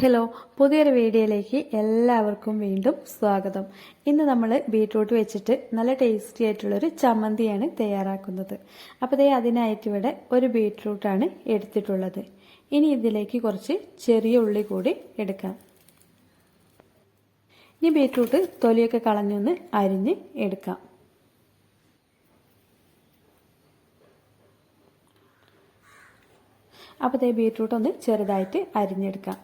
Hello പുതിയൊരു വീഡിയോയിലേക്ക് എല്ലാവർക്കും വീണ്ടും സ്വാഗതം. ഇന്ന് നമ്മൾ ബീട്രൂട്ട് വെച്ചിട്ട് നല്ല ടേസ്റ്റി ആയിട്ടുള്ളൊരു ചമ്മന്തിയാണ് തയ്യാറാക്കുന്നത്. അപ്പോൾ ദേ അതിനായിട്ട് ഇവിടെ ഒരു ബീട്രൂട്ടാണ് എടുത്തിട്ടുള്ളത്. ഇനി ഇതിലേക്ക് കുറച്ച് ചെറിയ ഉള്ളി കൂടി എടുക്കാം. ഇനി ബീട്രൂട്ട് തൊലിയൊക്കെ കളഞ്ഞൊന്ന് അരിഞ്ഞ് എടുക്കാം. അപ്പോൾ ദേ ബീട്രൂട്ട് ഒന്ന് ചെറുതായിട്ട് അരിഞ്ഞെടുക്കാം.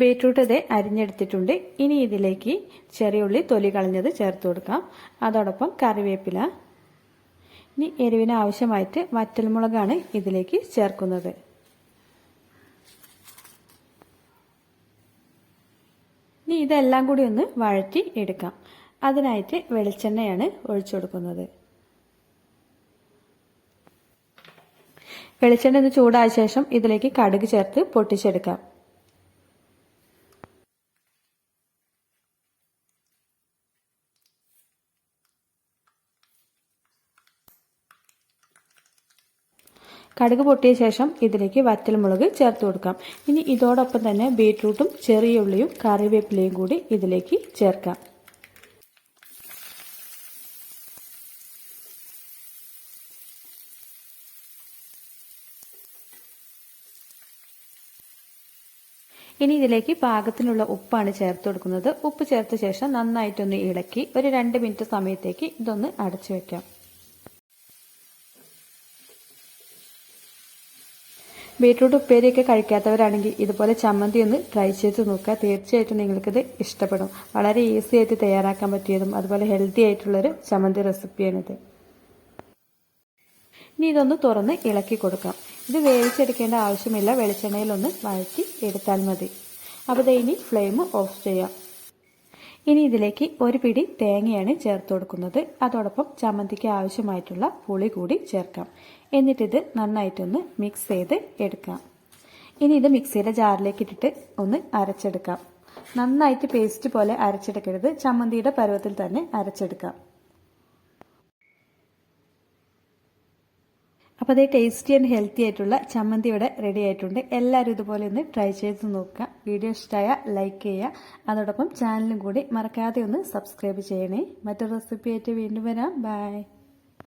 ബീട്രൂട്ട് ഇത് അരിഞ്ഞെടുത്തിട്ടുണ്ട്. ഇനി ഇതിലേക്ക് ചെറിയ ഉള്ളി തൊലി കളഞ്ഞത് ചേർത്ത് കൊടുക്കാം. അതോടൊപ്പം കറിവേപ്പില. ഇനി എരിവിന് ആവശ്യമായിട്ട് വറ്റൽമുളകാണ് ഇതിലേക്ക് ചേർക്കുന്നത്. ഇനി ഇതെല്ലാം കൂടി ഒന്ന് വഴറ്റി എടുക്കാം. അതിനായിട്ട് വെളിച്ചെണ്ണയാണ് ഒഴിച്ചു കൊടുക്കുന്നത്. വെളിച്ചെണ്ണ ഒന്ന് ചൂടായ ശേഷം ഇതിലേക്ക് കടുക് ചേർത്ത് പൊട്ടിച്ചെടുക്കാം. കടുക് പൊട്ടിയ ശേഷം ഇതിലേക്ക് വറ്റൽമുളക് ചേർത്ത് കൊടുക്കാം. ഇനി ഇതോടൊപ്പം തന്നെ ബീട്രൂട്ടും ചെറിയ ഉള്ളിയും കറിവേപ്പിലയും കൂടി ഇതിലേക്ക് ചേർക്കാം. ഇനി ഇതിലേക്ക് പാകത്തിനുള്ള ഉപ്പാണ് ചേർത്ത് കൊടുക്കുന്നത്. ഉപ്പ് ചേർത്ത ശേഷം നന്നായിട്ടൊന്ന് ഇളക്കി ഒരു രണ്ട് മിനിറ്റ് സമയത്തേക്ക് ഇതൊന്ന് അടച്ചു വെക്കാം. ബീട്രൂട്ട് ഉപ്പേരിയൊക്കെ കഴിക്കാത്തവരാണെങ്കിൽ ഇതുപോലെ ചമ്മന്തി ഒന്ന് ട്രൈ ചെയ്ത് നോക്കുക. തീർച്ചയായിട്ടും നിങ്ങൾക്കിത് ഇഷ്ടപ്പെടും. വളരെ ഈസി ആയിട്ട് തയ്യാറാക്കാൻ പറ്റിയതും അതുപോലെ ഹെൽത്തി ആയിട്ടുള്ളൊരു ചമ്മന്തി റെസിപ്പിയാണിത്. ഇനി ഇതൊന്ന് തുറന്ന് ഇളക്കി കൊടുക്കാം. ഇത് വേവിച്ചെടുക്കേണ്ട ആവശ്യമില്ല. വെളിച്ചെണ്ണയിലൊന്ന് വഴറ്റി എടുത്താൽ മതി. അപ്പോൾ ഇനി ഫ്ലെയിം ഓഫ് ചെയ്യാം. ഇനി ഇതിലേക്ക് ഒരു പിടി തേങ്ങയാണ് ചേർത്ത് കൊടുക്കുന്നത്. അതോടൊപ്പം ചമ്മന്തിക്ക് ആവശ്യമായിട്ടുള്ള പുളി കൂടി ചേർക്കാം. എന്നിട്ടിത് നന്നായിട്ടൊന്ന് മിക്സ് ചെയ്ത് എടുക്കാം. ഇനി ഇത് മിക്സിയുടെ ജാറിലേക്ക് ഇട്ടിട്ട് ഒന്ന് അരച്ചെടുക്കാം. നന്നായിട്ട് പേസ്റ്റ് പോലെ അരച്ചെടുക്കരുത്. ചമ്മന്തിയുടെ പരുവത്തിൽ തന്നെ അരച്ചെടുക്കാം. അപ്പോൾ അതേ ടേസ്റ്റി ആൻഡ് ഹെൽത്തി ആയിട്ടുള്ള ചമ്മന്തി ഇവിടെ റെഡി ആയിട്ടുണ്ട്. എല്ലാവരും ഇതുപോലെ ഒന്ന് ട്രൈ ചെയ്ത് നോക്കുക. വീഡിയോ ഇഷ്ടമായ ലൈക്ക് ചെയ്യുക. അതോടൊപ്പം ചാനലും കൂടി മറക്കാതെ ഒന്ന് സബ്സ്ക്രൈബ് ചെയ്യണേ. മറ്റൊരു റെസിപ്പി ആയിട്ട് വീണ്ടും വരാം. ബൈ